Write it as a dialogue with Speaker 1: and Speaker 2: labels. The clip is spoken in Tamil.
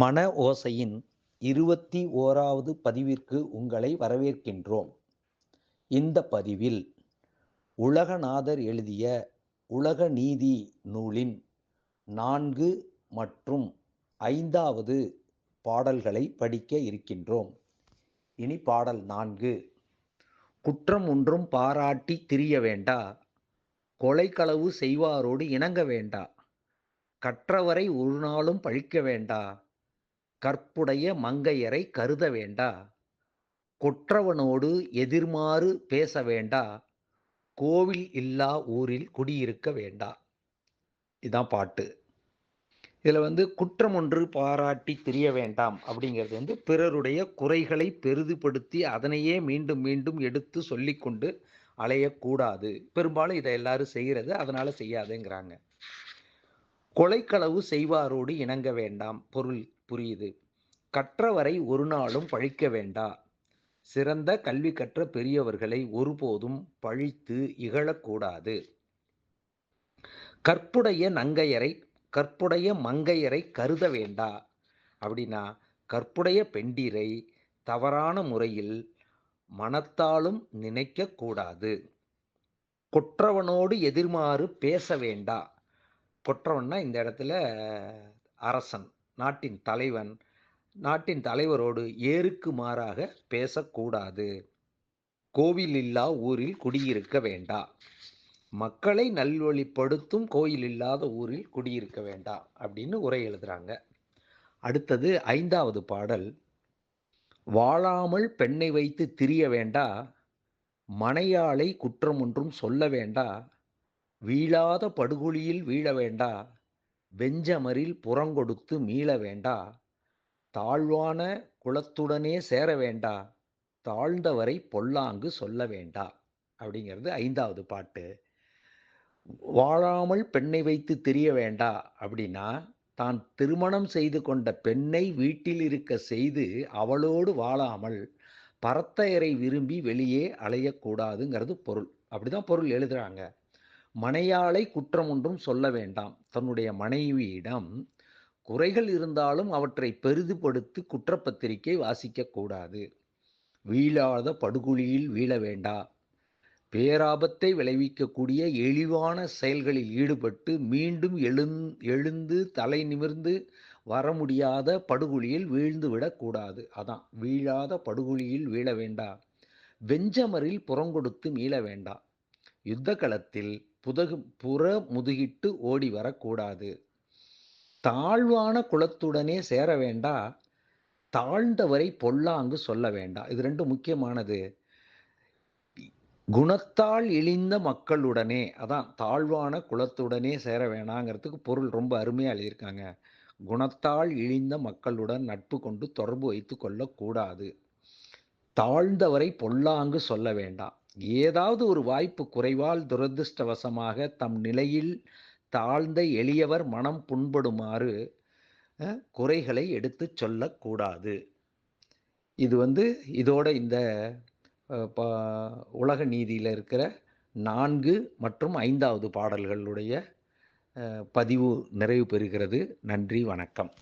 Speaker 1: மன ஓசையின் இருபத்தி ஓராவது பதிவிற்கு உங்களை வரவேற்கின்றோம் இந்த பதிவில் உலகநாதர் எழுதிய உலக நீதி நூலின் நான்கு மற்றும் ஐந்தாவது பாடல்களை படிக்க இருக்கின்றோம் இனி பாடல் நான்கு குற்றம் ஒன்றும் பாராட்டி திரிய வேண்டா கொலைக்களவு செய்வாரோடு இணங்க வேண்டா கற்றவரை ஒரு நாளும் பழிக்க வேண்டா கற்புடைய மங்கையரை கருத வேண்டா கொற்றவனோடு எதிர்மாறு பேச வேண்டா கோவில் இல்லா ஊரில் குடியிருக்க வேண்டா இதுதான் பாட்டு இதில் வந்து குற்றம் ஒன்று பாராட்டி தெரிய வேண்டாம் அப்படிங்கிறது வந்து பிறருடைய குறைகளை பெரிதுபடுத்தி அதனையே மீண்டும் மீண்டும் எடுத்து சொல்லிக்கொண்டு அலையக்கூடாது பெரும்பாலும் இதை எல்லாரும் செய்கிறது அதனால் செய்யாதுங்கிறாங்க கொலைக்களவு செய்வாரோடு இணங்க வேண்டாம் பொருள் புரியுது கற்றவரை ஒரு நாளும் பழிக்க வேண்டா சிறந்த கல்வி கற்ற பெரியவர்களை ஒருபோதும் பழித்து இகழக்கூடாது கற்புடைய நங்கையரை கற்புடைய மங்கையரை கருத வேண்டா அப்படின்னா கற்புடைய பெண்டீரை தவறான முறையில் மனத்தாலும் நினைக்கக்கூடாது கொற்றவனோடு எதிர்மாறு பேச வேண்டா கொற்றவன்னா இந்த இடத்துல அரசன் நாட்டின் தலைவன் நாட்டின் தலைவரோடு ஏருக்கு மாறாக பேசக்கூடாது கோவில் இல்லா ஊரில் குடியிருக்க வேண்டா மக்களை நல்வழிப்படுத்தும் கோயில் இல்லாத ஊரில் குடியிருக்க வேண்டா அப்படின்னு உரை எழுதுறாங்க அடுத்தது ஐந்தாவது பாடல் வாழாமல் பெண்ணை வைத்து திரிய வேண்டா மனையாளை குற்றம் ஒன்றும் சொல்ல வேண்டா வீழாத படுகொலியில் வீழ வேண்டா வெஞ்சமரில் புறங்கொடுத்து மீள வேண்டா தாழ்வான குலத்துடனே சேர வேண்டா தாழ்ந்தவரை பொல்லாங்கு சொல்ல வேண்டா அப்படிங்கிறது ஐந்தாவது பாட்டு வாழாமல் பெண்ணை வைத்து தெரிய வேண்டா அப்படின்னா தான் திருமணம் செய்து கொண்ட பெண்ணை வீட்டில் இருக்க செய்து அவளோடு வாழாமல் பரத்தையரை விரும்பி வெளியே அலையக்கூடாதுங்கிறது பொருள் அப்படிதான் பொருள் எழுதுகிறாங்க மனையாளை குற்றம் ஒன்றும் சொல்ல வேண்டாம் தன்னுடைய மனைவியிடம் குறைகள் இருந்தாலும் அவற்றை பெரிதுபடுத்தி குற்றப்பத்திரிகை வாசிக்கக்கூடாது வீழாத படுகொலியில் வீழ வேண்டா பேராபத்தை விளைவிக்கக்கூடிய எளிவான செயல்களில் ஈடுபட்டு மீண்டும் எழுந் எழுந்து தலை நிமிர்ந்து வர முடியாத படுகொலியில் வீழ்ந்து விடக்கூடாது அதான் வீழாத படுகொழியில் வீழ வேண்டா வெஞ்சமரில் புறங்கொடுத்து மீள வேண்டா யுத்த களத்தில் புதகு புற முதுகிட்டு ஓடி வரக்கூடாது தாழ்வான குலத்துடனே சேர வேண்டா தாழ்ந்தவரை பொல்லாங்கு சொல்ல வேண்டாம் இது ரெண்டு முக்கியமானது குணத்தால் இழிந்த மக்களுடனே அதான் தாழ்வான குலத்துடனே சேர வேணாங்கிறதுக்கு பொருள் ரொம்ப அருமையாக எழுதியிருக்காங்க குணத்தால் இழிந்த மக்களுடன் நட்பு கொண்டு தொடர்பு வைத்து கொள்ளக்கூடாது தாழ்ந்தவரை பொல்லாங்கு சொல்ல வேண்டாம் ஏதாவது ஒரு வாய்ப்பு குறைவால் துரதிருஷ்டவசமாக தம் நிலையில் தாழ்ந்த எளியவர் மனம் புண்படுமாறு குறைகளை எடுத்து சொல்லக்கூடாது இது வந்து இதோட இந்த உலக நீதியில் இருக்கிற நான்கு மற்றும் ஐந்தாவது பாடல்களுடைய பதிவு நிறைவு பெறுகிறது நன்றி வணக்கம்